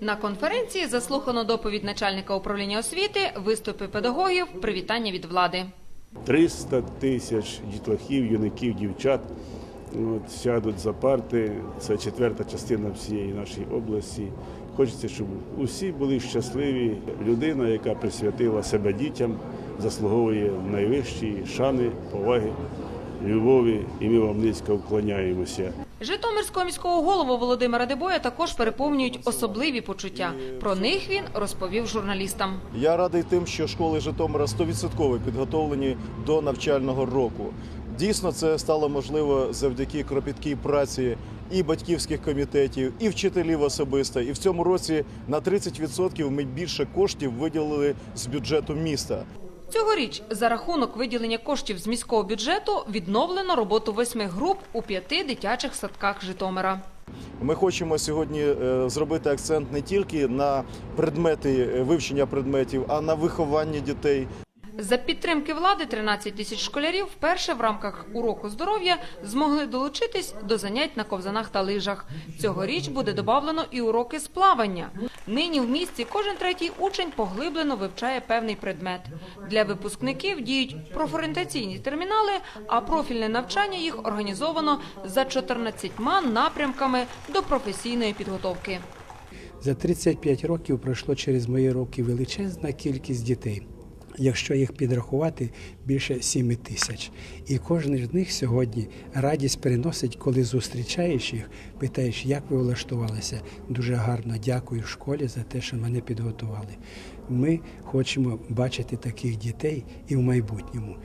На конференції заслухано доповідь начальника управління освіти, виступи педагогів, привітання від влади. 300 тисяч дітлахів, юнаків, дівчат от, сядуть за парти. Це четверта частина всієї нашої області. Хочеться, щоб усі були щасливі. Людина, яка присвятила себе дітям, заслуговує найвищої шани, поваги, любові, і ми вам низько вклоняємося. Житомирського міського голову Володимира Дебоя також переповнюють особливі почуття. Про них він розповів журналістам. Я радий тим, що школи Житомира 100% підготовлені до навчального року. Дійсно, це стало можливо завдяки кропіткій праці і батьківських комітетів, і вчителів особисто. І в цьому році на 30% ми більше коштів виділили з бюджету міста. Цьогоріч за рахунок виділення коштів з міського бюджету відновлено роботу восьми груп у п'яти дитячих садках Житомира. Ми хочемо сьогодні е, зробити акцент не тільки на предмети е, вивчення предметів, а на виховання дітей, За підтримки влади 13 тисяч школярів вперше в рамках уроку здоров'я змогли долучитись до занять на ковзанах та лижах. Цьогоріч буде додавлено і уроки з плавання. Нині в місті кожен третій учень поглиблено вивчає певний предмет. Для випускників діють профорієнтаційні термінали, а профільне навчання їх організовано за 14 напрямками до професійної підготовки. За 35 років пройшло через мої роки величезна кількість дітей. Якщо їх підрахувати, більше 7 тисяч. І кожен з них сьогодні радість приносить, коли зустрічаєш їх, питаєш, як ви влаштувалися. Дуже гарно дякую школі за те, що мене підготували. Ми хочемо бачити таких дітей і в майбутньому.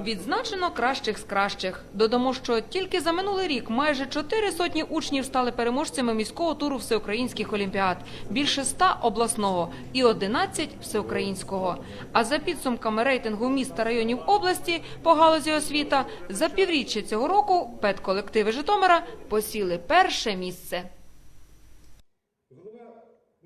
Відзначено кращих з кращих. Додамо, що тільки за минулий рік майже чотири сотні учнів стали переможцями міського туру всеукраїнських олімпіад, більше ста обласного і 11 всеукраїнського. А за підсумками рейтингу міст та районів області по галузі освіта за півріччя цього року педколективи Житомира посіли перше місце.